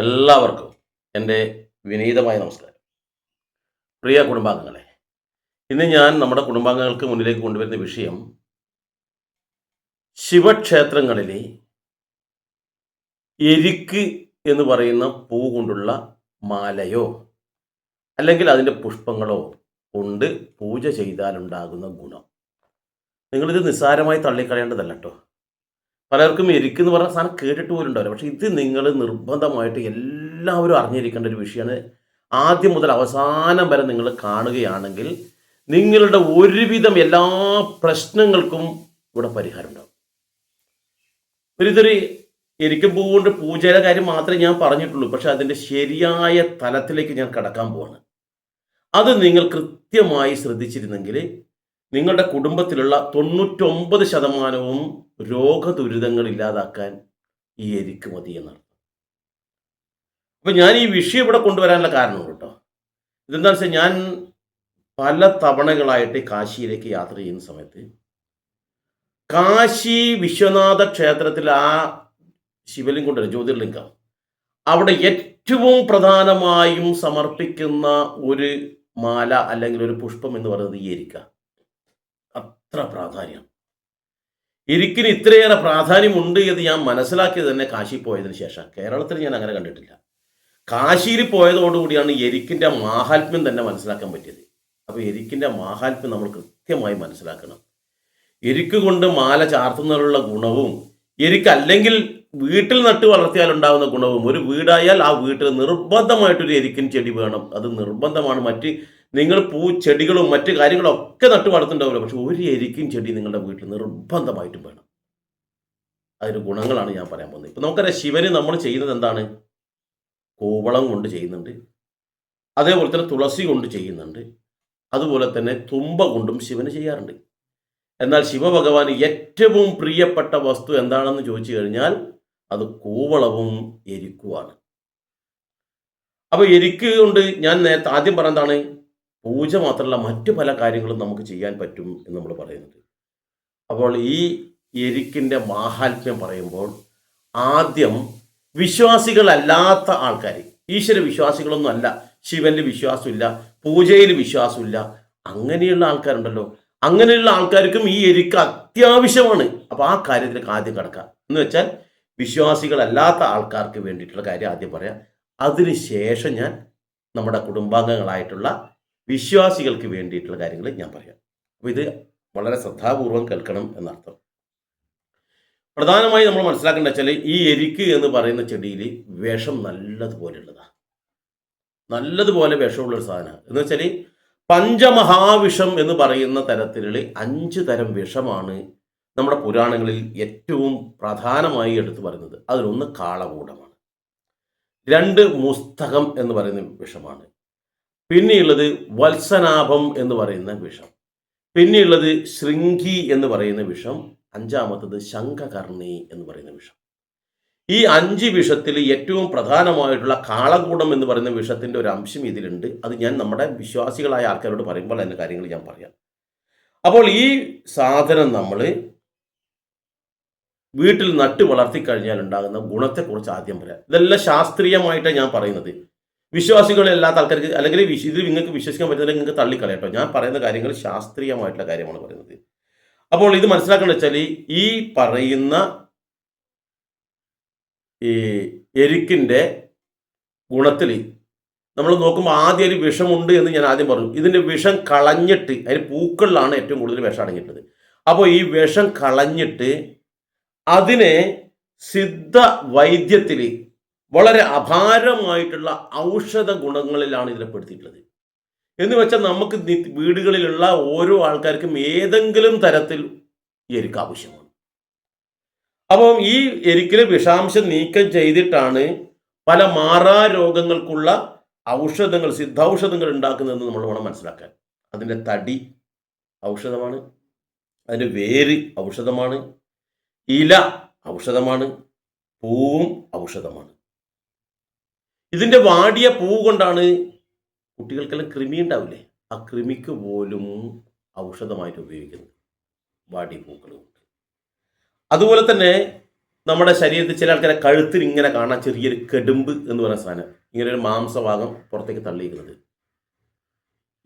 എല്ലാവർക്കും എന്റെ വിനീതമായ നമസ്കാരം. പ്രിയ കുടുംബാംഗങ്ങളെ ഇന്ന് ഞാൻ നമ്മുടെ കുടുംബാംഗങ്ങൾക്ക് മുന്നിലേക്ക് കൊണ്ടുവരുന്ന വിഷയം ശിവക്ഷേത്രങ്ങളിലെ എരിക്ക് എന്ന് പറയുന്ന പൂ കൊണ്ടുള്ള മാലയോ അല്ലെങ്കിൽ അതിന്റെ പുഷ്പങ്ങളോ കൊണ്ട് പൂജ ചെയ്താലുണ്ടാകുന്ന ഗുണം. നിങ്ങളിത് നിസ്സാരമായി തള്ളിക്കളയേണ്ടതല്ല കേട്ടോ. പലർക്കും എരിക്ക് എന്ന് പറഞ്ഞ സാധനം കേട്ടിട്ട് പോലും ഉണ്ടാവില്ല. പക്ഷേ ഇത് നിങ്ങൾ നിർബന്ധമായിട്ട് എല്ലാവരും അറിഞ്ഞിരിക്കേണ്ട ഒരു വിഷയമാണ് ആദ്യം മുതൽ അവസാനം വരെ നിങ്ങൾ കാണുകയാണെങ്കിൽ നിങ്ങളുടെ ഒരുവിധം എല്ലാ പ്രശ്നങ്ങൾക്കും ഇവിടെ പരിഹാരം ഉണ്ടാവും. ഒരിതൊരു എരിക്കും പൂവുകൊണ്ട് കൊണ്ട് പൂജയുടെ കാര്യം മാത്രമേ ഞാൻ പറഞ്ഞിട്ടുള്ളൂ. പക്ഷെ അതിന്റെ ശരിയായ തലത്തിലേക്ക് ഞാൻ കടക്കാൻ പോവാണ്. അത് നിങ്ങൾ കൃത്യമായി ശ്രദ്ധിച്ചിരുന്നെങ്കിൽ നിങ്ങളുടെ കുടുംബത്തിലുള്ള തൊണ്ണൂറ്റൊമ്പത് ശതമാനവും രോഗദുരിതങ്ങൾ ഇല്ലാതാക്കാൻ ഈ എരിക്ക് മതി എന്നാണ്. അപ്പൊ ഞാൻ ഈ വിഷയം ഇവിടെ കൊണ്ടുവരാനുള്ള കാരണം കേട്ടോ ഇതെന്താണെന്ന് വെച്ചാൽ ഞാൻ പല തവണകളായിട്ട് കാശിയിലേക്ക് യാത്ര ചെയ്യുന്ന സമയത്ത് കാശി വിശ്വനാഥ ക്ഷേത്രത്തിൽ ആ ശിവലിംഗം ജ്യോതിർലിംഗം. അവിടെ ഏറ്റവും പ്രധാനമായും സമർപ്പിക്കുന്ന ഒരു മാല അല്ലെങ്കിൽ ഒരു പുഷ്പം എന്ന് പറയുന്നത് ഈ എരിക്ക അത്ര പ്രാധാന്യം. എനിക്കിന് ഇത്രയേറെ പ്രാധാന്യമുണ്ട് എന്ന് ഞാൻ മനസ്സിലാക്കിയത് തന്നെ കാശി പോയതിനു ശേഷം. കേരളത്തിൽ ഞാൻ അങ്ങനെ കണ്ടിട്ടില്ല. കാശിയിൽ പോയതോടുകൂടിയാണ് എരിക്കിന്റെ മാഹാത്മ്യം തന്നെ മനസ്സിലാക്കാൻ പറ്റിയത്. അപ്പോൾ എരിക്കിന്റെ മാഹാത്മ്യം നമ്മൾ കൃത്യമായി മനസ്സിലാക്കണം. എരിക്ക് കൊണ്ട് മാല ചാർത്തുന്നതിനുള്ള ഗുണവും എരിക്ക് അല്ലെങ്കിൽ വീട്ടിൽ നട്ട് വളർത്തിയാൽ ഉണ്ടാകുന്ന ഗുണവും ഒരു വീടായാൽ ആ വീട്ടിൽ നിർബന്ധമായിട്ടൊരു എരിക്കിൻ ചെടി വേണം. അത് നിർബന്ധമാണ്. മറ്റ് നിങ്ങൾ പൂ ചെടികളും മറ്റു കാര്യങ്ങളും ഒക്കെ നട്ട് വളർത്തുന്നുണ്ടാവില്ല. പക്ഷെ ഒരു എരിക്കും ചെടി നിങ്ങളുടെ വീട്ടിൽ നിർബന്ധമായിട്ടും വേണം. അതിന് ഗുണങ്ങളാണ് ഞാൻ പറയാൻ പോകുന്നത്. ഇപ്പം നമുക്കറിയാം ശിവന് നമ്മൾ ചെയ്യുന്നത് എന്താണ്? കൂവളം കൊണ്ട് ചെയ്യുന്നുണ്ട്. അതേപോലെ തന്നെ തുളസി കൊണ്ട് ചെയ്യുന്നുണ്ട്. അതുപോലെ തന്നെ തുമ്പ കൊണ്ടും ശിവന് ചെയ്യാറുണ്ട്. എന്നാൽ ശിവഭഗവാന് ഏറ്റവും പ്രിയപ്പെട്ട വസ്തു എന്താണെന്ന് ചോദിച്ചു കഴിഞ്ഞാൽ അത് കൂവളവും എരിക്കുവാണ്. അപ്പോൾ എരിക്ക് കൊണ്ട് ഞാൻ നേരത്തെ ആദ്യം പറഞ്ഞതാണ് പൂജ മാത്രമല്ല മറ്റു പല കാര്യങ്ങളും നമുക്ക് ചെയ്യാൻ പറ്റും എന്ന് നമ്മൾ പറയുന്നുണ്ട് അപ്പോൾ ഈ എരിക്കിന്റെ മാഹാത്മ്യം പറയുമ്പോൾ ആദ്യം വിശ്വാസികളല്ലാത്ത ആൾക്കാർ ഈശ്വര വിശ്വാസികളൊന്നും അല്ല ശിവനിൽ വിശ്വാസമില്ല പൂജയിൽ വിശ്വാസമില്ല അങ്ങനെയുള്ള ആൾക്കാരുണ്ടല്ലോ. അങ്ങനെയുള്ള ആൾക്കാർക്കും ഈ എരിക്ക് അത്യാവശ്യമാണ്. അപ്പോൾ ആ കാര്യത്തിലേക്ക് ആദ്യം കിടക്കാം എന്ന് വെച്ചാൽ വിശ്വാസികളല്ലാത്ത ആൾക്കാർക്ക് വേണ്ടിയിട്ടുള്ള കാര്യം ആദ്യം പറയാം. അതിനുശേഷം ഞാൻ നമ്മുടെ കുടുംബാംഗങ്ങളായിട്ടുള്ള വിശ്വാസികൾക്ക് വേണ്ടിയിട്ടുള്ള കാര്യങ്ങൾ ഞാൻ പറയാം. അപ്പോൾ ഇത് വളരെ ശ്രദ്ധാപൂർവം കേൾക്കണം എന്നർത്ഥം. പ്രധാനമായി നമ്മൾ മനസ്സിലാക്കേണ്ട വെച്ചാൽ ഈ എരിക്ക് എന്ന് പറയുന്ന ചെടിയിൽ വിഷം നല്ലതുപോലെയുള്ളതാണ് നല്ലതുപോലെ വിഷമുള്ളൊരു സാധനമാണ് എന്ന് വെച്ചാൽ പഞ്ചമഹാവിഷം എന്ന് പറയുന്ന തരത്തിലുള്ള അഞ്ച് തരം വിഷമാണ് നമ്മുടെ പുരാണങ്ങളിൽ ഏറ്റവും പ്രധാനമായി എടുത്തു പറയുന്നത്. അതിലൊന്ന് കാളകൂടമാണ്. രണ്ട് മുസ്തകം എന്ന് പറയുന്ന വിഷമാണ്. പിന്നെയുള്ളത് വത്സനാഭം എന്ന് പറയുന്ന വിഷം. പിന്നെയുള്ളത് ശൃംഗി എന്ന് പറയുന്ന വിഷം. അഞ്ചാമത്തത് ശംഖകർണി എന്ന് പറയുന്ന വിഷം. ഈ അഞ്ച് വിഷത്തിൽ ഏറ്റവും പ്രധാനമായിട്ടുള്ള കാളകൂടം എന്ന് പറയുന്ന വിഷത്തിന്റെ ഒരു അംശം ഇതിലുണ്ട്. അത് ഞാൻ നമ്മുടെ വിശ്വാസികളായ ആൾക്കാരോട് പറയുമ്പോൾ അതിന്റെ കാര്യങ്ങൾ ഞാൻ പറയാം. അപ്പോൾ ഈ സാധനം നമ്മൾ വീട്ടിൽ നട്ട് വളർത്തിക്കഴിഞ്ഞാൽ ഉണ്ടാകുന്ന ഗുണത്തെക്കുറിച്ച് ആദ്യം പറയാം. ഇതെല്ലാം ശാസ്ത്രീയമായിട്ടാണ് ഞാൻ പറയുന്നത്. വിശ്വാസികളല്ലാത്ത ആൾക്കാർക്ക് അല്ലെങ്കിൽ ഇതിൽ നിങ്ങൾക്ക് വിശ്വസിക്കാൻ പറ്റുന്നില്ല നിങ്ങൾക്ക് തള്ളിക്കളയട്ടോ ഞാൻ പറയുന്ന കാര്യങ്ങൾ ശാസ്ത്രീയമായിട്ടുള്ള കാര്യമാണ് പറയുന്നത്. അപ്പോൾ ഇത് മനസ്സിലാക്കണം വെച്ചാൽ ഈ പറയുന്ന ഈ എരിക്കിന്റെ ഗുണത്തിൽ നമ്മൾ നോക്കുമ്പോൾ ആദ്യം ഒരു വിഷമുണ്ട് എന്ന് ഞാൻ ആദ്യം പറഞ്ഞു. ഇതിന്റെ വിഷം കളഞ്ഞിട്ട് അതിന് പൂക്കളിലാണ് ഏറ്റവും കൂടുതൽ വിഷം അടങ്ങിയിട്ടുള്ളത്. അപ്പോൾ ഈ വിഷം കളഞ്ഞിട്ട് അതിനെ സിദ്ധ വൈദ്യത്തിൽ വളരെ അപാരമായിട്ടുള്ള ഔഷധ ഗുണങ്ങളിലാണ് ഇതിനെ പെടുത്തിയിട്ടുള്ളത്. എന്ന് വെച്ചാൽ നമുക്ക് വീടുകളിലുള്ള ഓരോ ആൾക്കാർക്കും ഏതെങ്കിലും തരത്തിൽ എരിക്ക് ആവശ്യമാണ്. അപ്പം ഈ എരിക്കിലെ വിഷാംശം നീക്കം ചെയ്തിട്ടാണ് പല മാറാ രോഗങ്ങൾക്കുള്ള ഔഷധങ്ങൾ സിദ്ധൌഷധങ്ങൾ ഉണ്ടാക്കുന്നതെന്ന് നമ്മൾ വേണം മനസ്സിലാക്കാൻ. അതിന്റെ തടി ഔഷധമാണ് അതിന്റെ വേര് ഔഷധമാണ് ഇല ഔഷധമാണ് പൂവും ഔഷധമാണ്. ഇതിന്റെ വാടിയ പൂവ് കൊണ്ടാണ് കുട്ടികൾക്കെല്ലാം കൃമി ഉണ്ടാവില്ലേ? ആ കൃമിക്ക് പോലും ഔഷധമായിട്ട് ഉപയോഗിക്കുന്നത്. വാടിയ പൂക്കൾ കൊണ്ട്. അതുപോലെ തന്നെ നമ്മുടെ ശരീരത്തിൽ ചില ആൾക്കാരെ കഴുത്തിൽ ഇങ്ങനെ കാണാൻ ചെറിയൊരു കെടുമ്പ് എന്ന് പറയുന്ന സാധനം. ഇങ്ങനെ ഒരു മാംസഭാഗം പുറത്തേക്ക് തള്ളിയിരിക്കുന്നത്.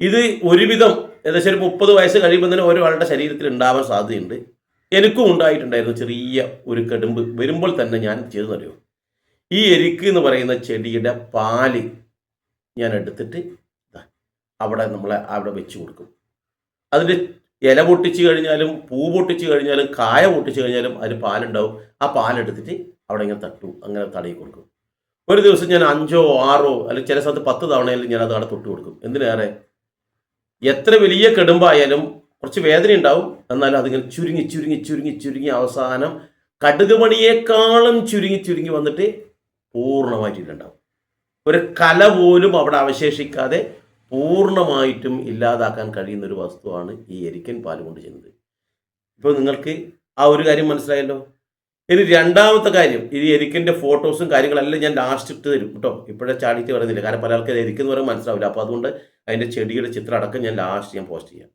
ഇത് ഒരുവിധം ഏകദേശം ഒരു മുപ്പത് വയസ്സ് കഴിയുമ്പോൾ തന്നെ ഒരാളുടെ ശരീരത്തിൽ ഉണ്ടാവാൻ സാധ്യതയുണ്ട്. എനിക്കും ഉണ്ടായിട്ടുണ്ടായിരുന്നു ചെറിയ ഒരു കെടുമ്പ്. വരുമ്പോൾ തന്നെ ഞാൻ ചെയ്തെന്നറിയോ ഈ എരിക്ക് എന്ന് പറയുന്ന ചെടിയുടെ പാൽ ഞാൻ എടുത്തിട്ട് അവിടെ നമ്മളെ അവിടെ വെച്ച് കൊടുക്കും. അതിന്റെ ഇല പൊട്ടിച്ച് കഴിഞ്ഞാലും പൂ പൊട്ടിച്ച് കഴിഞ്ഞാലും കായ പൊട്ടിച്ച് കഴിഞ്ഞാലും അതിന് പാലുണ്ടാവും. ആ പാലെടുത്തിട്ട് അവിടെ ഇങ്ങനെ തട്ടു അങ്ങനെ തടയി കൊടുക്കും. ഒരു ദിവസം ഞാൻ അഞ്ചോ ആറോ അല്ലെങ്കിൽ ചില സ്ഥലത്ത് പത്ത് തവണയിലും ഞാൻ അത് അവിടെ തൊട്ട് കൊടുക്കും. എന്തിനേറെ? എത്ര വലിയ കെടുമ്പായാലും കുറച്ച് വേദന ഉണ്ടാവും. എന്നാലും അതിങ്ങനെ ചുരുങ്ങി ചുരുങ്ങി ചുരുങ്ങി ചുരുങ്ങി അവസാനം കടുക് പണിയേക്കാളും ചുരുങ്ങി ചുരുങ്ങി വന്നിട്ട് പൂർണമായിട്ടില്ലുണ്ടാവും ഒരു കല പോലും അവിടെ അവശേഷിക്കാതെ പൂർണമായിട്ടും ഇല്ലാതാക്കാൻ കഴിയുന്ന ഒരു വസ്തുവാണ് ഈ എരിക്കൻ പാൽ കൊണ്ട് ചെയ്യുന്നത്. ഇപ്പോൾ നിങ്ങൾക്ക് ആ ഒരു കാര്യം മനസ്സിലായല്ലോ? ഇനി രണ്ടാമത്തെ കാര്യം ഈ എരിക്കന്റെ ഫോട്ടോസും കാര്യങ്ങളെല്ലാം ഞാൻ ലാസ്റ്റ് ഇട്ട് തരും കേട്ടോ. ഇപ്പോഴേ ചാടിയിട്ട് പറയുന്നില്ല. കാരണം പല ആൾക്കാർ എരിക്കെന്ന് പറയുമ്പോൾ മനസ്സിലാവില്ല. അപ്പോൾ അതുകൊണ്ട് അതിന്റെ ചെടിയുടെ ചിത്രം അടക്കം ഞാൻ ലാസ്റ്റ് ഞാൻ പോസ്റ്റ് ചെയ്യാം.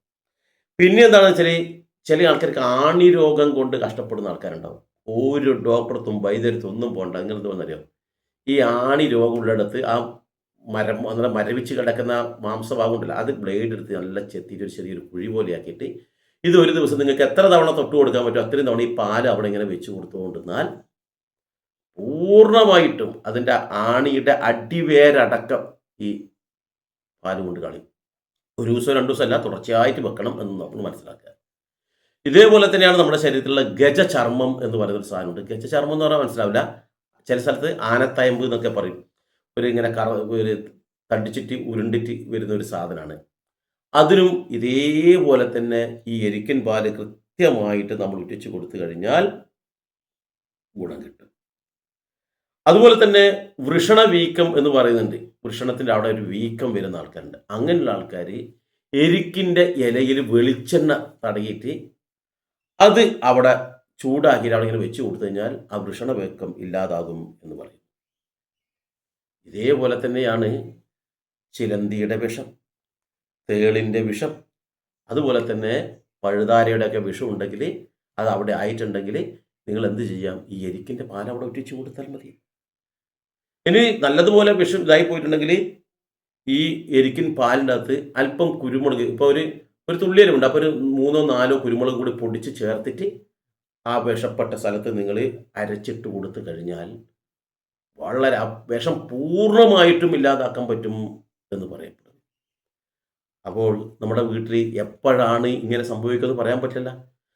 പിന്നെ എന്താണെന്ന് വെച്ചാൽ ചില ആൾക്കാർക്ക് ആണി രോഗം കൊണ്ട് കഷ്ടപ്പെടുന്ന ആൾക്കാരുണ്ടാവും. ഒരു ഡോക്ടർത്തും വൈദ്യരത്തും ഒന്നും പോകണ്ട അങ്ങനെ തോന്നറിയോ ഈ ആണി രോഗമുള്ളിടത്ത് ആ മരം അങ്ങനെ മരവിച്ച് കിടക്കുന്ന മാംസഭാഗം ഉണ്ടല്ലോ അത് ബ്ലേഡ് എടുത്ത് നല്ല ചെത്തിയിട്ട് ഒരു ചെറിയൊരു കുഴി പോലെ ആക്കിയിട്ട് ഇത് ഒരു ദിവസം നിങ്ങൾക്ക് എത്ര തവണ തൊട്ട് കൊടുക്കാൻ പറ്റും? അത്രയും തവണ ഈ പാൽ അവിടെ ഇങ്ങനെ വെച്ച് കൊടുത്തുകൊണ്ടിരുന്നാൽ പൂർണമായിട്ടും അതിന്റെ ആണിയുടെ അടിവേരടക്കം ഈ പാൽ കൊണ്ട് കളി ഒരു ദിവസം രണ്ടു ദിവസം അല്ല തുടർച്ചയായിട്ട് വെക്കണം എന്ന് നമ്മൾ മനസ്സിലാക്കുക. ഇതേപോലെ തന്നെയാണ് നമ്മുടെ ശരീരത്തിലുള്ള ഗജചർമ്മം എന്ന് പറയുന്ന ഒരു സാധനമുണ്ട്. ഗജചർമ്മം എന്ന് പറഞ്ഞാൽ മനസ്സിലാവില്ല. ചില സ്ഥലത്ത് ആനത്തയമ്പ് എന്നൊക്കെ പറയും. ഒരു ഇങ്ങനെ കറ ഒരു തടിച്ചിട്ട് ഉരുണ്ടിട്ട് വരുന്ന ഒരു സാധനമാണ്. അതിനും ഇതേപോലെ തന്നെ ഈ എരിക്കൻ പാൽ കൃത്യമായിട്ട് നമ്മൾ ഉറ്റിച്ച് കൊടുത്തു കഴിഞ്ഞാൽ ഗുണം കിട്ടും. അതുപോലെ തന്നെ വൃഷണ വീക്കം എന്ന് പറയുന്നുണ്ട്. വൃഷണത്തിന്റെ അവിടെ ഒരു വീക്കം വരുന്ന ആൾക്കാരുണ്ട്. അങ്ങനെയുള്ള ആൾക്കാർ എരിക്കിന്റെ ഇലയിൽ വെളിച്ചെണ്ണ തടയിട്ട് അത് അവിടെ ചൂടാക്കി ഇങ്ങനെ വെച്ച് കൊടുത്തു കഴിഞ്ഞാൽ ആ വൃഷണവേക്കം ഇല്ലാതാകും എന്ന് പറയും. ഇതേപോലെ തന്നെയാണ് ചിലന്തിയുടെ വിഷം തേളിന്റെ വിഷം അതുപോലെ തന്നെ പഴുതാരയുടെയൊക്കെ വിഷം ഉണ്ടെങ്കിൽ അത് അവിടെ ആയിട്ടുണ്ടെങ്കിൽ നിങ്ങൾ എന്ത് ചെയ്യാം? ഈ എരിക്കിന്റെ പാൽ അവിടെ ഒറ്റിച്ച് കൊടുത്താൽ മതി. ഇനി നല്ലതുപോലെ വിഷം ഇതായി പോയിട്ടുണ്ടെങ്കിൽ ഈ എരിക്കിൻ പാലിന്റെ അകത്ത് അല്പം കുരുമുളക് ഇപ്പോൾ ഒരു ഒരു തുള്ളിയലുണ്ട് അപ്പോൾ ഒരു മൂന്നോ നാലോ കുരുമുളക് കൂടി പൊടിച്ച് ചേർത്തിട്ട് ആ വിഷപ്പെട്ട സ്ഥലത്ത് നിങ്ങൾ അരച്ചിട്ട് കൊടുത്തു കഴിഞ്ഞാൽ വളരെ വിഷം പൂർണമായിട്ടും ഇല്ലാതാക്കാൻ പറ്റും എന്ന് പറയപ്പെടുന്നു. അപ്പോൾ നമ്മുടെ വീട്ടിൽ എപ്പോഴാണ് ഇങ്ങനെ സംഭവിക്കുന്നത് പറയാൻ പറ്റില്ല.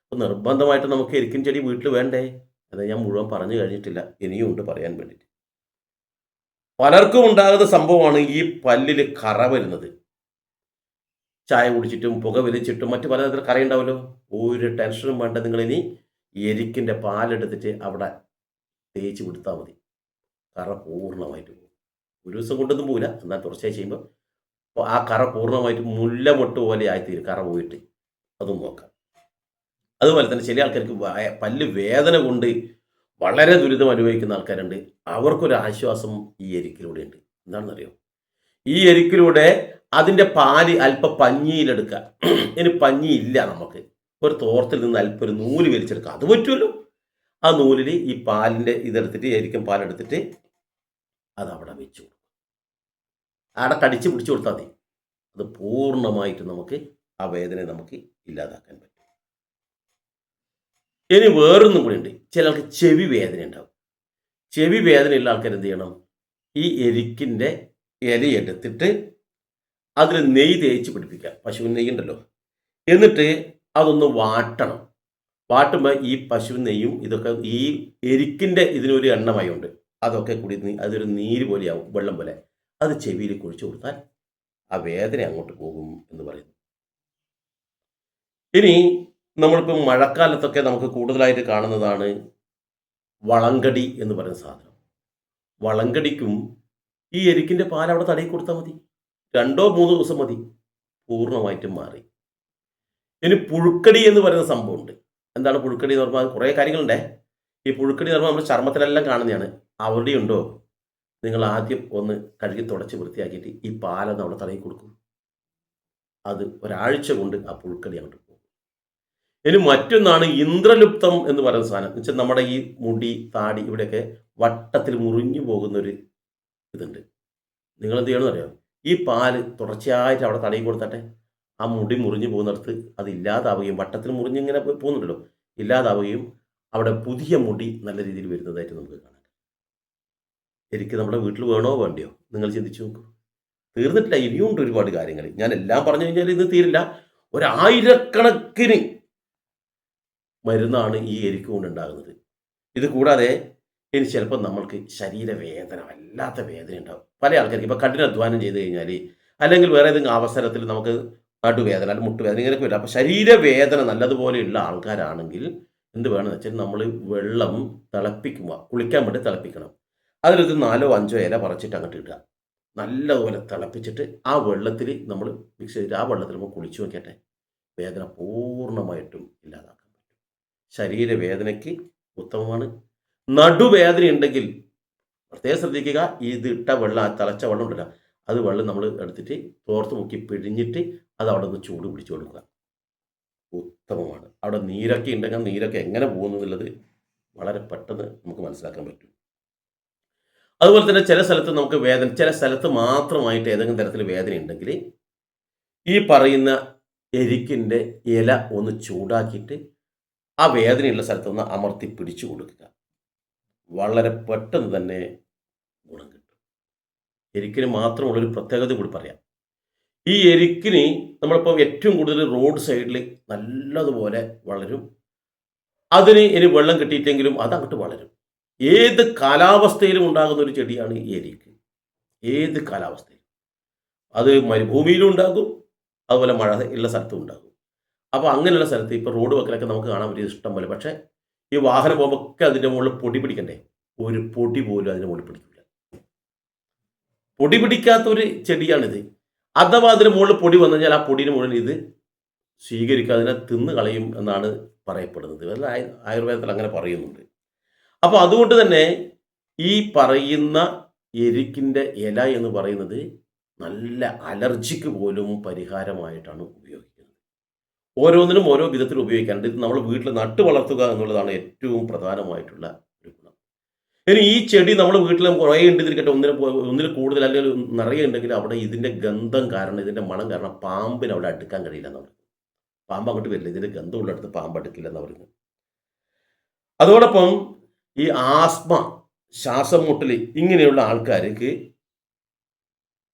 അപ്പോൾ നിർബന്ധമായിട്ട് നമുക്ക് എരിക്കും ചെടി വീട്ടിൽ വേണ്ടേ? അത് ഞാൻ മുഴുവൻ പറഞ്ഞു കഴിഞ്ഞിട്ടില്ല. ഇനിയും ഉണ്ട് പറയാൻ വേണ്ടിയിട്ട്. പലർക്കും ഉണ്ടാകുന്ന സംഭവമാണ് ഈ പല്ലിൽ കറ വരുന്നത്. ചായ കുടിച്ചിട്ടും പുക വലിച്ചിട്ടും മറ്റു പലതരത്തിൽ കറയുണ്ടാവുമല്ലോ ഒരു ടെൻഷനും വേണ്ട. നിങ്ങളിനി എരിക്കിന്റെ പാലെടുത്തിട്ട് അവിടെ തേച്ച് കൊടുത്താൽ മതി. കറ പൂർണമായിട്ട് പോകും. ഒരു ദിവസം കൊണ്ടൊന്നും പോകില്ല എന്നാൽ തുടർച്ചയായി ചെയ്യുമ്പോൾ ആ കറ പൂർണമായിട്ട് മുല്ലമൊട്ട് പോലെ ആയിത്തീരും. കറ പോയിട്ട് അതും നോക്കാം. അതുപോലെ തന്നെ ചില ആൾക്കാർക്ക് പല്ല് വേദന കൊണ്ട് വളരെ ദുരിതം അനുഭവിക്കുന്ന ആൾക്കാരുണ്ട്. അവർക്കൊരു ആശ്വാസം ഈ എരിക്കിലൂടെ ഉണ്ട്. എന്താണെന്നറിയോ? ഈ എരിക്കിലൂടെ അതിന്റെ പാൽ അല്പ പഞ്ഞിയിലെടുക്കുക. ഇനി പഞ്ഞിയില്ല നമുക്ക്. ഒരു തോർത്തിൽ നിന്ന് അല്പം ഒരു നൂൽ വലിച്ചെടുക്കുക. അത് പറ്റുമല്ലോ. ആ നൂലിൽ ഈ പാലിന്റെ ഇതെടുത്തിട്ട് ആയിരിക്കും പാലെടുത്തിട്ട് അത് അവിടെ വെച്ചു കൊടുക്കും. അവിടെ കടിച്ച് പിടിച്ചു കൊടുത്താൽ മതി. അത് പൂർണമായിട്ട് നമുക്ക് ആ വേദന നമുക്ക് ഇല്ലാതാക്കാൻ പറ്റും. ഇനി വേറൊന്നും കൂടി ഉണ്ട്. ചിലർക്ക് ചെവി വേദന ഉണ്ടാവും. ചെവി വേദനയുള്ള ആൾക്കാർ എന്ത് ചെയ്യണം? ഈ എരിക്കിന്റെ ഇലയെടുത്തിട്ട് അതിൽ നെയ്യ് തേച്ച് പിടിപ്പിക്കുക. പശുവിന് നെയ്യുണ്ടല്ലോ എന്നിട്ട് അതൊന്ന് വാട്ടണം. വാട്ടുമ്പോൾ ഈ പശു നെയ്യും ഇതൊക്കെ ഈ എരിക്കിന്റെ ഇതിനൊരു എണ്ണമയമുണ്ട് അതൊക്കെ കൂടി അതൊരു നീര് പോലെയാവും വെള്ളം പോലെ. അത് ചെവിയിൽ കുഴിച്ചു കൊടുത്താൽ ആ വേദന അങ്ങോട്ട് പോകും എന്ന് പറയുന്നു. ഇനി നമ്മളിപ്പോൾ മഴക്കാലത്തൊക്കെ നമുക്ക് കൂടുതലായിട്ട് കാണുന്നതാണ് വളങ്കടി എന്ന് പറയുന്ന സാധനം. വളങ്കടിക്കും ഈ എരിക്കിന്റെ പാൽ അവിടെ തടയി കൊടുത്താൽ മതി. രണ്ടോ മൂന്നോ ദിവസം മതി. പൂർണമായിട്ടും മാറി. ഇനി പുഴുക്കടി എന്ന് പറയുന്ന സംഭവമുണ്ട്. എന്താണ് പുഴുക്കടി എന്ന് പറഞ്ഞാൽ കുറേ കാര്യങ്ങളുണ്ട്. ഈ പുഴുക്കടി എന്ന് പറഞ്ഞാൽ നമ്മുടെ ചർമ്മത്തിലെല്ലാം കാണുന്നതാണ്. അവിടെ ഉണ്ടോ? നിങ്ങൾ ആദ്യം ഒന്ന് കഴുകി തുടച്ച് വൃത്തിയാക്കിയിട്ട് ഈ പാലൊന്ന് അവിടെ തടയി കൊടുക്കും. അത് ഒരാഴ്ച കൊണ്ട് ആ പുഴുക്കടി അങ്ങോട്ട് പോകും. ഇനി മറ്റൊന്നാണ് ഇന്ദ്രലുപ്തം എന്ന് പറയുന്ന സാധനം. എന്ന് വെച്ചാൽ നമ്മുടെ ഈ മുടി താടി ഇവിടെയൊക്കെ വട്ടത്തിൽ മുറിഞ്ഞു പോകുന്ന ഒരു ഇതുണ്ട്. നിങ്ങൾ എന്ത് ചെയ്യണമെന്ന് അറിയാം ഈ പാൽ തുടർച്ചയായിട്ട് അവിടെ തടയി കൊടുത്തട്ടെ. ആ മുടി മുറിഞ്ഞു പോകുന്നിടത്ത് അത് ഇല്ലാതാവുകയും വട്ടത്തിൽ മുറിഞ്ഞിങ്ങനെ പോകുന്നുണ്ടല്ലോ. ഇല്ലാതാവുകയും അവിടെ പുതിയ മുടി നല്ല രീതിയിൽ വരുന്നതായിട്ട് നമുക്ക് കാണാം. എനിക്ക് നമ്മുടെ വീട്ടിൽ വേണോ വേണ്ടയോ? നിങ്ങൾ ചിന്തിച്ചു നോക്കൂ. തീർന്നിട്ടില്ല. ഇനിയും ഉണ്ട് ഒരുപാട് കാര്യങ്ങൾ. ഞാൻ എല്ലാം പറഞ്ഞു കഴിഞ്ഞാൽ ഇത് തീരില്ല. ഒരായിരക്കണക്കിന് മരുന്നാണ് ഈ എരിക്ക് കൊണ്ടുണ്ടാകുന്നത് ഇത് കൂടാതെ ഇനി ചിലപ്പോൾ നമ്മൾക്ക് ശരീരവേദന വല്ലാത്ത വേദന ഉണ്ടാവും. പല ആൾക്കാർക്ക് ഇപ്പോൾ കഠിന അധ്വാനം ചെയ്ത് കഴിഞ്ഞാൽ അല്ലെങ്കിൽ വേറെ ഏതെങ്കിലും അവസരത്തിൽ നമുക്ക് നടുവേദന അല്ലെങ്കിൽ മുട്ടുവേദന ഇങ്ങനെയൊക്കെ വരും. അപ്പോൾ ശരീരവേദന നല്ലതുപോലെയുള്ള ആൾക്കാരാണെങ്കിൽ എന്ത് വേണമെന്ന് വെച്ചാൽ നമ്മൾ വെള്ളം തിളപ്പിക്കുക കുളിക്കാൻ വേണ്ടി തിളപ്പിക്കണം. അതിലൊരു നാലോ അഞ്ചോ ഇല പറിച്ചിട്ട് അങ്ങോട്ട് ഇടുക. നല്ലതുപോലെ തിളപ്പിച്ചിട്ട് ആ വെള്ളത്തിൽ നമ്മൾ മിക്സ് ചെയ്തിട്ട് ആ വെള്ളത്തിൽ നമ്മൾ കുളിച്ചു നോക്കിയട്ടെ വേദന പൂർണമായിട്ടും ഇല്ലാതാക്കാൻ പറ്റും. ശരീരവേദനയ്ക്ക് ഉത്തമമാണ്. നടുവേദന ഉണ്ടെങ്കിൽ പ്രത്യേകം ശ്രദ്ധിക്കുക. ഇത് ഇട്ട വെള്ളം തിളച്ച വെള്ളം ഉണ്ടല്ലോ അത് വെള്ളം നമ്മൾ എടുത്തിട്ട് തോർത്ത് മുക്കി പിഴിഞ്ഞിട്ട് അത് അവിടെ നിന്ന് ചൂട് പിടിച്ചു കൊടുക്കുക. ഉത്തമമാണ്. അവിടെ നീരൊക്കെ ഉണ്ടെങ്കിൽ നീരൊക്കെ എങ്ങനെ പോകുന്നു എന്നുള്ളത് വളരെ പെട്ടെന്ന് നമുക്ക് മനസ്സിലാക്കാൻ പറ്റും. അതുപോലെ തന്നെ ചില സ്ഥലത്ത് നമുക്ക് വേദന ചില സ്ഥലത്ത് മാത്രമായിട്ട് ഏതെങ്കിലും തരത്തിൽ വേദന ഉണ്ടെങ്കിൽ ഈ പറയുന്ന എരിക്കിന്റെ ഇല ഒന്ന് ചൂടാക്കിയിട്ട് ആ വേദനയുള്ള സ്ഥലത്ത് ഒന്ന് അമർത്തി പിടിച്ചു കൊടുക്കുക. വളരെ പെട്ടെന്ന് തന്നെ ഗുണം കിട്ടും. എരിക്കിന് മാത്രമുള്ളൊരു പ്രത്യേകത കൂടി പറയാം. ഈ എരിക്കിന് നമ്മളിപ്പോൾ ഏറ്റവും കൂടുതൽ റോഡ് സൈഡിൽ നല്ലതുപോലെ വളരും. അതിന് ഇനി വെള്ളം കിട്ടിയിട്ടെങ്കിലും അത് അങ്ങോട്ട് വളരും. ഏത് കാലാവസ്ഥയിലും ഉണ്ടാകുന്ന ഒരു ചെടിയാണ് ഈ എരിക്ക്. ഏത് കാലാവസ്ഥയിലും. അത് മരുഭൂമിയിലും ഉണ്ടാകും അതുപോലെ മഴ ഉള്ള സ്ഥലത്തും ഉണ്ടാകും. അപ്പോൾ അങ്ങനെയുള്ള സ്ഥലത്ത് ഇപ്പോൾ റോഡ് വക്കലൊക്കെ നമുക്ക് കാണാൻ പറ്റിയ ഇഷ്ടം പോലെ. പക്ഷേ ഈ വാഹനം പോകുമ്പോൾ അതിന്റെ മുകളിൽ പൊടി പിടിക്കണ്ടേ? ഒരു പൊടി പോലും അതിന്റെ മുകളിൽ പിടിക്കില്ല പൊടി പിടിക്കാത്ത ഒരു ചെടിയാണിത്. അഥവാ അതിന് മുകളിൽ പൊടി വന്നു കഴിഞ്ഞാൽ ആ പൊടിന് മുകളിൽ ഇത് സ്വീകരിക്കുക അതിനെ തിന്ന് കളയും എന്നാണ് പറയപ്പെടുന്നത്. അത് ആയുർവേദത്തിൽ അങ്ങനെ പറയുന്നുണ്ട്. അപ്പോൾ അതുകൊണ്ട് തന്നെ ഈ പറയുന്ന എരിക്കിന്റെ ഇല എന്ന് പറയുന്നത് നല്ല അലർജിക്ക് പോലും പരിഹാരമായിട്ടാണ് ഉപയോഗിക്കുന്നത്. ഓരോന്നിനും ഓരോ വിധത്തിൽ ഉപയോഗിക്കാറുണ്ട്. ഇത് നമ്മൾ വീട്ടിൽ നട്ടു വളർത്തുക എന്നുള്ളതാണ് ഏറ്റവും പ്രധാനമായിട്ടുള്ള ഇനി ഈ ചെടി നമ്മുടെ വീട്ടിൽ കുറേ ഉണ്ടെന്നിരിക്കട്ടെ ഒന്നിന് പോ- ഒന്നിൽ കൂടുതൽ അല്ലെങ്കിൽ നിറയെ ഉണ്ടെങ്കിൽ അവിടെ ഇതിന്റെ ഗന്ധം കാരണം ഇതിന്റെ മണം കാരണം പാമ്പിന് അവിടെ അടുക്കാൻ കഴിയില്ല എന്ന് പറഞ്ഞു പാമ്പ് അങ്ങോട്ട് വരില്ല. ഇതിന്റെ അടുത്ത് പാമ്പ് അടുക്കില്ല എന്ന് പറയുന്നു. അതോടൊപ്പം ഈ ആസ്മ ശ്വാസം മുട്ടൽ ഇങ്ങനെയുള്ള ആൾക്കാർക്ക്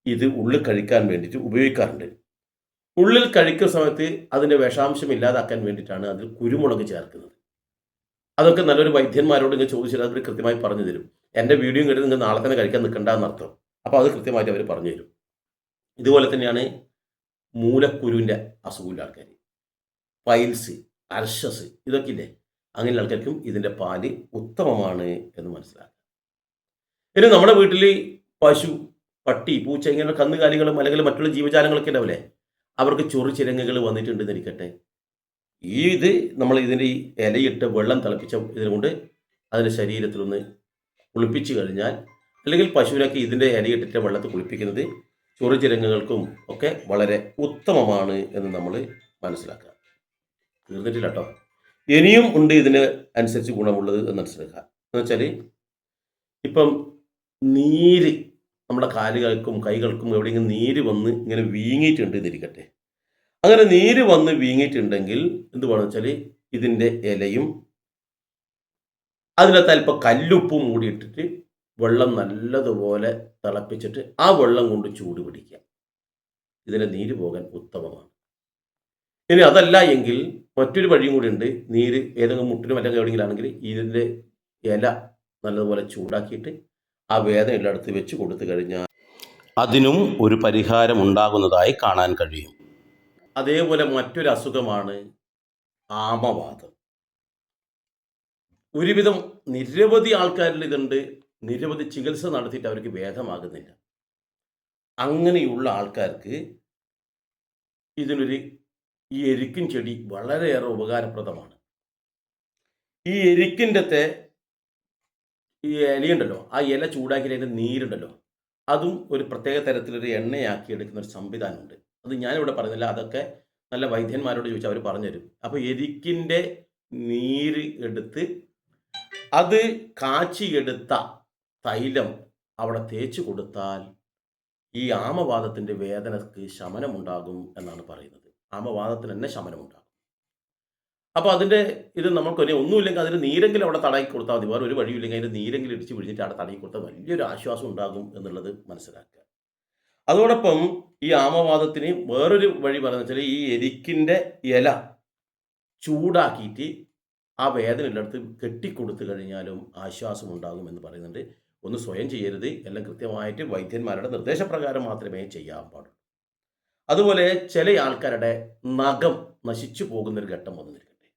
ഇത് ഉള്ളിൽ കഴിക്കാൻ വേണ്ടിയിട്ട് ഉപയോഗിക്കാറുണ്ട്. ഉള്ളിൽ കഴിക്കുന്ന സമയത്ത് അതിന്റെ വിഷാംശം ഇല്ലാതാക്കാൻ വേണ്ടിയിട്ടാണ് അതിൽ കുരുമുളക് ചേർക്കുന്നത്. അതൊക്കെ നല്ലൊരു വൈദ്യന്മാരോട് ഇങ്ങനെ ചോദിച്ചാൽ അവർ കൃത്യമായി പറഞ്ഞു തരും. എന്റെ വീഡിയോ കേട്ട് നിങ്ങൾ നാളെ തന്നെ കഴിക്കാൻ നിൽക്കണ്ട എന്നർത്ഥം. അപ്പോൾ അത് കൃത്യമായിട്ട് അവർ പറഞ്ഞു തരും. ഇതുപോലെ തന്നെയാണ് മൂലക്കുരുവിന്റെ അസുഖമുള്ള ആൾക്കാർ പൈൽസ് അർഷസ് ഇതൊക്കെ ഇല്ലേ? അങ്ങനെയുള്ള ആൾക്കാർക്കും ഇതിന്റെ പാൽ ഉത്തമമാണ് എന്ന് മനസ്സിലാക്കുക. ഇനി നമ്മുടെ വീട്ടിൽ പശു പട്ടി പൂച്ച ഇങ്ങനെയുള്ള കന്നുകാലികളും അല്ലെങ്കിൽ മറ്റുള്ള ജീവജാലങ്ങളൊക്കെ ഉണ്ടാവില്ലേ? അവർക്ക് ചൊറിച്ചിരങ്ങുകൾ വന്നിട്ടുണ്ടെന്ന് ഇരിക്കട്ടെ. ഈ ഇത് നമ്മൾ ഇതിന്റെ ഈ ഇലയിട്ട് വെള്ളം തിളപ്പിച്ച ഇതിനുകൊണ്ട് അതിന്റെ ശരീരത്തിലൊന്ന് കുളിപ്പിച്ച് കഴിഞ്ഞാൽ അല്ലെങ്കിൽ പശുവിനൊക്കെ ഇതിന്റെ ഇലയിട്ടിട്ട് വെള്ളത്തിൽ കുളിപ്പിക്കുന്നത് ചൊറിച്ചിരങ്ങുകൾക്കും ഒക്കെ വളരെ ഉത്തമമാണ് എന്ന് നമ്മൾ മനസ്സിലാക്കുക. തീർന്നിട്ടില്ല കേട്ടോ. ഇനിയും ഉണ്ട് ഇതിന് അനുസരിച്ച് ഗുണമുള്ളത് എന്ന് മനസ്സിലാക്കുക. എന്ന് വെച്ചാൽ ഇപ്പം നീര് നമ്മുടെ കാലുകൾക്കും കൈകൾക്കും എവിടെയെങ്കിലും നീര് വന്ന് ഇങ്ങനെ വീങ്ങിയിട്ടുണ്ട് എന്നിരിക്കട്ടെ. അങ്ങനെ നീര് വന്ന് വീങ്ങിയിട്ടുണ്ടെങ്കിൽ എന്ത് വേണം വെച്ചാൽ ഇതിന്റെ ഇലയും അതിനകത്ത് അല്പം കല്ലുപ്പും മൂടിയിട്ടിട്ട് വെള്ളം നല്ലതുപോലെ തിളപ്പിച്ചിട്ട് ആ വെള്ളം കൊണ്ട് ചൂട് പിടിക്കുക. ഇതിന്റെ നീര് പോകാൻ ഉത്തമമാണ്. ഇനി അതല്ല എങ്കിൽ മറ്റൊരു വഴിയും കൂടി ഉണ്ട്. നീര് ഏതെങ്കിലും മുട്ടിനും അല്ലെങ്കിൽ എവിടെയെങ്കിലും ആണെങ്കിൽ ഇതിന്റെ ഇല നല്ലതുപോലെ ചൂടാക്കിയിട്ട് ആ വേദന എല്ലായിടത്ത് വെച്ച് കൊടുത്തു കഴിഞ്ഞാൽ അതിനും ഒരു പരിഹാരം ഉണ്ടാകുന്നതായി കാണാൻ കഴിയും. അതേപോലെ മറ്റൊരു അസുഖമാണ് ആമവാദം. ഒരുവിധം നിരവധി ആൾക്കാരിൽ ഇതുണ്ട്. നിരവധി ചികിത്സ നടത്തിയിട്ട് അവർക്ക് ഭേദമാകുന്നില്ല. അങ്ങനെയുള്ള ആൾക്കാർക്ക് ഇതിനൊരു ഈ എരിക്കിൻ ചെടി വളരെയേറെ ഉപകാരപ്രദമാണ്. ഈ എരിക്കിന്റെ ഈ ഇലയുണ്ടല്ലോ ആ ഇല ചൂടാക്കി അതിന്റെ നീരുണ്ടല്ലോ അതും ഒരു പ്രത്യേക തരത്തിലൊരു എണ്ണയാക്കി എടുക്കുന്ന ഒരു സംവിധാനമുണ്ട്. അത് ഞാനിവിടെ പറയുന്നില്ല അതൊക്കെ നല്ല വൈദ്യന്മാരോട് ചോദിച്ചാൽ അവർ പറഞ്ഞുതരും. അപ്പോൾ എരിക്കിന്റെ നീര് എടുത്ത് അത് കാച്ചിയെടുത്ത തൈലം അവിടെ തേച്ച് കൊടുത്താൽ ഈ ആമവാദത്തിന്റെ വേദനക്ക് ശമനമുണ്ടാകും എന്നാണ് പറയുന്നത്. ആമവാദത്തിന് തന്നെ ശമനമുണ്ടാകും. അപ്പോൾ അതിന്റെ ഇത് നമുക്കൊരു ഒന്നുമില്ലെങ്കിൽ അതിന് നീരെങ്കിലും അവിടെ തടയി കൊടുത്താൽ മതി. വേറെ ഒരു വഴിയില്ലെങ്കിൽ അതിന്റെ നീരെങ്കിലും ഇടിച്ച് പിടിച്ചിട്ട് അവിടെ തടയി കൊടുത്താൽ വലിയൊരു ആശ്വാസം ഉണ്ടാകും എന്നുള്ളത് മനസ്സിലാക്കുക. അതോടൊപ്പം ഈ ആമവാദത്തിന് വേറൊരു വഴി പറയുന്നത് വെച്ചാൽ ഈ എരിക്കിന്റെ ഇല ചൂടാക്കിയിട്ട് ആ വേദന ഉള്ളിടത്ത് കെട്ടിക്കൊടുത്തു കഴിഞ്ഞാലും ആശ്വാസം ഉണ്ടാകും എന്ന് പറയുന്നുണ്ട്. ഒന്ന് സ്വയം ചെയ്യരുത്. എല്ലാം കൃത്യമായിട്ട് വൈദ്യന്മാരുടെ നിർദ്ദേശപ്രകാരം മാത്രമേ ചെയ്യാൻ പാടുള്ളൂ. അതുപോലെ ചില ആൾക്കാരുടെ നഖം നശിച്ചു പോകുന്നൊരു ഘട്ടം വന്നിരിക്കട്ടെ